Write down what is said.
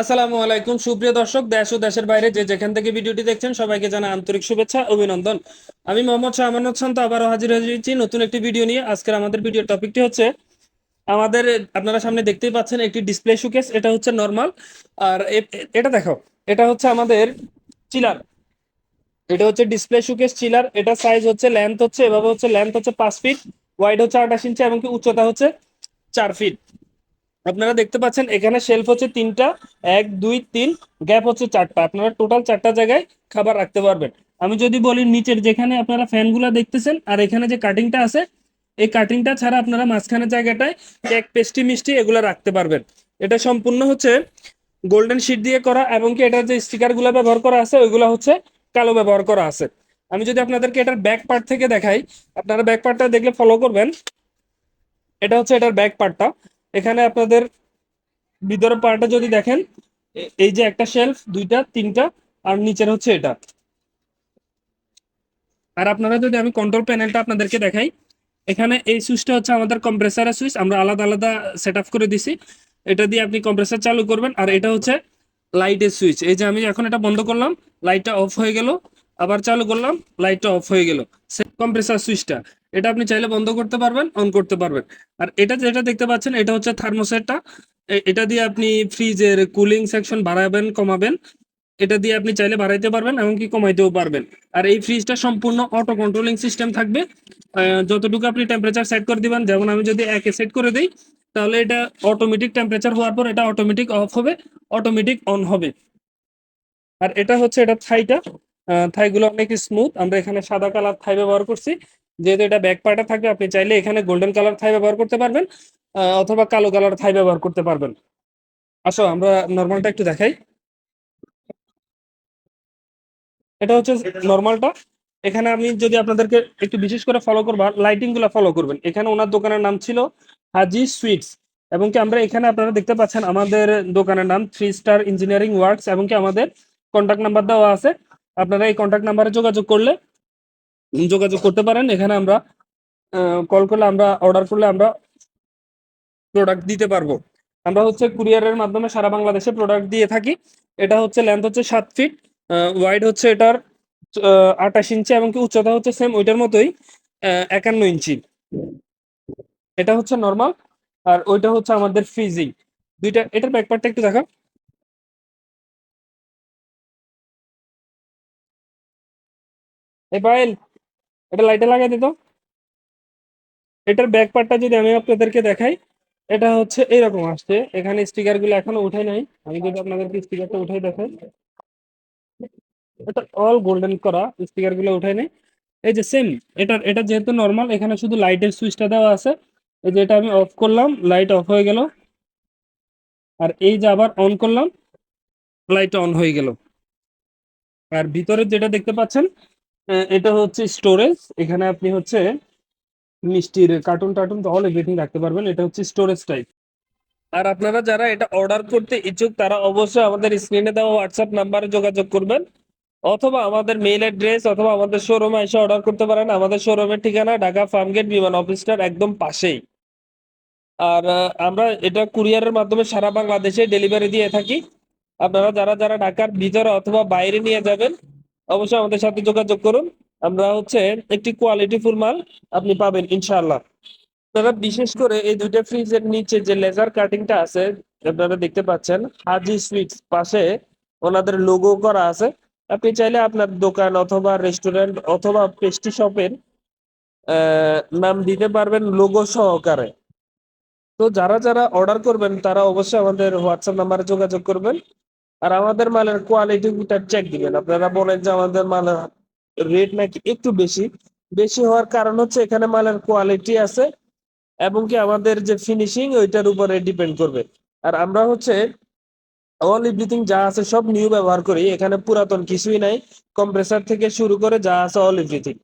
আসসালামু আলাইকুম। সুপ্রিয় দর্শক, দেশ ও দেশের বাইরে যে যেখান থেকে ভিডিওটি দেখছেন, সবাইকে জানা আন্তরিক শুভেচ্ছা অভিনন্দন। আমি মোহাম্মদ শাহমানুদ শান্ত আবারও হাজির হয়েছি নতুন একটি ভিডিও নিয়ে। আজকের আমাদের ভিডিওর টপিকটি হচ্ছে, আমাদের, আপনারা সামনে দেখতেই পাচ্ছেন একটি ডিসপ্লে শোকেস, এটা হচ্ছে নর্মাল। আর এটা দেখো, এটা হচ্ছে আমাদের চিলার। এটা হচ্ছে ডিসপ্লে শোকেস চিলার। এটা সাইজ হচ্ছে লেন্থ হচ্ছে, এভাবে হচ্ছে লেন্থ হচ্ছে পাঁচ ফিট ওয়াইড হচ্ছে আঠাশ ইঞ্চি এবং কি উচ্চতা হচ্ছে চার ফিট আপনারা দেখতে পাচ্ছেন, এখানে শেলফ হচ্ছে তিনটা, এক, দুই, তিন গ্যাপ হচ্ছে চারটা। আপনারা টোটাল চারটা জায়গায় খাবার রাখতে পারবেন। আমি যদি বলি নিচের, যেখানে আপনারা ফ্যানগুলো দেখতেছেন, আর এখানে যে কাটিংটা আছে, এই কাটিংটা ছাড়া আপনারা মাঝখানের জায়গাটায় কেক পেস্টি মিষ্টি এগুলো রাখতে পারবেন। এটা সম্পূর্ণ হচ্ছে গোল্ডেন শিট দিয়ে করা এবং কি এটার যে স্টিকারগুলো ব্যবহার করা আছে, ওইগুলো হচ্ছে কালো ব্যবহার করা আছে। আমি যদি আপনাদেরকে এটার ব্যাক পার্ট থেকে দেখাই, আপনারা ব্যাক পার্টটা দেখলে ফলো করবেন। এটা হচ্ছে এটার ব্যাক পার্টটা এখানে আপনাদের ভিতরের পার্টটা যদি দেখেন এই যে একটা শেলফ দুইটা, তিনটা, আর নিচের হচ্ছে এটা। আর আপনারা যদি আমি কন্ট্রোল প্যানেলটা আপনাদেরকে দেখাই, এখানে এই সুইচটা হচ্ছে আমাদের কম্প্রেসারের সুইচ, আমরা আলাদা আলাদা সেট করে দিছি। এটা দিয়ে আপনি কম্প্রেসার চালু করবেন, আর এটা হচ্ছে লাইটের সুইচ। এই যে আমি এখন এটা বন্ধ করলাম লাইটটা অফ হয়ে গেল, আবার চালু করলাম লাইটটা অফ হয়ে গেল। সে কম্প্রেসার সুইচটা। এটা আপনি চাইলে বন্ধ করতে পারবেন অন করতে পারবেন। আর এটা যেটা দেখতে পাচ্ছেন, এটা হচ্ছে থার্মোসেটটা এটা দিয়ে আপনি ফ্রিজের কুলিং সেকশন বাড়াবেন, কমাবেন। এটা দিয়ে আপনি চাইলে বাড়াইতে পারবেন, এমনকি কমাইতেও পারবেন। আর এই ফ্রিজটা সম্পূর্ণ অটো কন্ট্রোলিং সিস্টেম থাকবে। যতটুকু আপনি টেম্পারেচার সেট করে দিবেন, যেমন আমি যদি একে সেট করে দিই, তাহলে এটা অটোমেটিক টেম্পারেচার হওয়ার পর এটা অটোমেটিক অফ হবে অটোমেটিক অন হবে। আর এটা হচ্ছে, এটা থাইটা থাইগুলো অনেক স্মুথ আমরা এখানে সাদা কালার থাই ব্যবহার করছি। যেহেতু এটা ব্যাক পার্টে থাকবে, আপনি চাইলে এখানে গোল্ডেন কালার থাই ব্যবহার করতে পারবেন অথবা কালো কালার থাই ব্যবহার করতে পারবেন। আসো, আমরা নর্মালটা একটু দেখাই। এটা হচ্ছে নর্মালটা এখানে আমি যদি আপনাদেরকে একটু বিশেষ করে ফলো করব লাইটিংগুলা ফলো করবেন। এখানে ওনার দোকানের নাম ছিল হাজি সুইটস, এবং কি আমরা এখানে আপনারা দেখতে পাচ্ছেন আমাদের দোকানের নাম থ্রি স্টার ইঞ্জিনিয়ারিং ওয়ার্কস এবং কি আমাদের কন্ট্যাক্ট নাম্বার দেওয়া আছে। আপনারা এই কন্ট্যাক্ট নাম্বারে যোগাযোগ করলে যোগাযোগ করতে পারেন। এখানে আমরা কল করলে আমরা অর্ডার করলে আমরা প্রোডাক্ট দিতে পারব। আমরা হচ্ছে কুরিয়ারের মাধ্যমে সারা বাংলাদেশে প্রোডাক্ট দিয়ে থাকি। এটা হচ্ছে লেন্থ হচ্ছে সাত ফিট ওয়াইড হচ্ছে এটার আঠাশ ইঞ্চি এবং কি উচ্চতা হচ্ছে সেম ওইটার মতোই একান্ন ইঞ্চি। এটা হচ্ছে নর্মাল আর ওইটা হচ্ছে আমাদের ফ্রিজিং দুইটা, এটার ব্যাকপার্টটা একটু দেখা এই পায়েল এটা লাইটে লাগাই দিত। এটার ব্যাক পার্টটা যদি আমি আপনাদেরকে দেখাই, এটা হচ্ছে এরকম আসছে। এখানে স্টিকারগুলো এখনও উঠাই নাই। আমি যদি আপনাদেরকে স্টিকারটা উঠাই দেখাই। এটা অল গোল্ডেন করা স্টিকারগুলো উঠাই নাই। এই যে সেম এটা এটা যেহেতু নর্মাল এখানে শুধু লাইটের সুইচটা দেওয়া আছে। এই যে এটা আমি অফ করলাম লাইট অফ হয়ে গেল। আর এই যে আবার অন করলাম লাইট অন হয়ে গেল। আর ভিতরে যেটা দেখতে পাচ্ছেন এটা হচ্ছে স্টোরেজ এখানে আপনি হচ্ছে মিষ্টির কার্টুন টার্টুন অল এভরিথিং রাখতে পারবেন। এটা হচ্ছে স্টোরেজ টাইপ আর আপনারা যারা এটা অর্ডার করতে ইচ্ছুক, তারা অবশ্যই আমাদের স্ক্রিনে দেওয়া হোয়াটসঅ্যাপ নাম্বারে যোগাযোগ করবেন। অথবা আমাদের মেইল অ্যাড্রেস অথবা আমাদের শোরুমে এসে অর্ডার করতে পারেন। আমাদের শোরুমের ঠিকানা ঢাকা ফার্মগেট বিমান অফিসটার একদম পাশেই। আর আমরা এটা কুরিয়ারের মাধ্যমে সারা বাংলাদেশে ডেলিভারি দিয়ে থাকি। আপনারা যারা যারা ঢাকার ভিতরে অথবা বাইরে নিয়ে যাবেন অবশ্যই আমাদের সাথে যোগাযোগ করুন। আমরা হচ্ছে একটি কোয়ালিটি ফুল মাল আপনি পাবেন, ইনশাআল্লাহ। আপনারা বিশেষ করে এই দুইটা ফ্রিজের নিচে যে লেজার কাটিংটা আছে, আপনারা দেখতে পাচ্ছেন, হাজি সুইটস পাশে ওনাদের লোগো করা আছে। আপনি চাইলে আপনার দোকান অথবা রেস্টুরেন্ট অথবা পেস্ট্রি শপের নাম দিতে পারবেন লোগো সহকারে। তো যারা যারা অর্ডার করবেন, তারা অবশ্যই আমাদের হোয়াটসঅ্যাপ নাম্বারে যোগাযোগ করবেন। আর আমাদের মালের কোয়ালিটিটা চেক দিবেন। আপনারা বলেন যে আমাদের মালের রেট নাকি একটু বেশি। বেশি হওয়ার কারণ হচ্ছে এখানে মালের কোয়ালিটি আছে এবং কি আমাদের যে ফিনিশিং ওইটার উপরে ডিপেন্ড করবে। আর আমরা হচ্ছে অল এভরিথিং যা আছে সব নিউ ব্যবহার করি। এখানে পুরাতন কিছুই নাই। কম্প্রেসার থেকে শুরু করে যা আছে অল এভরিথিং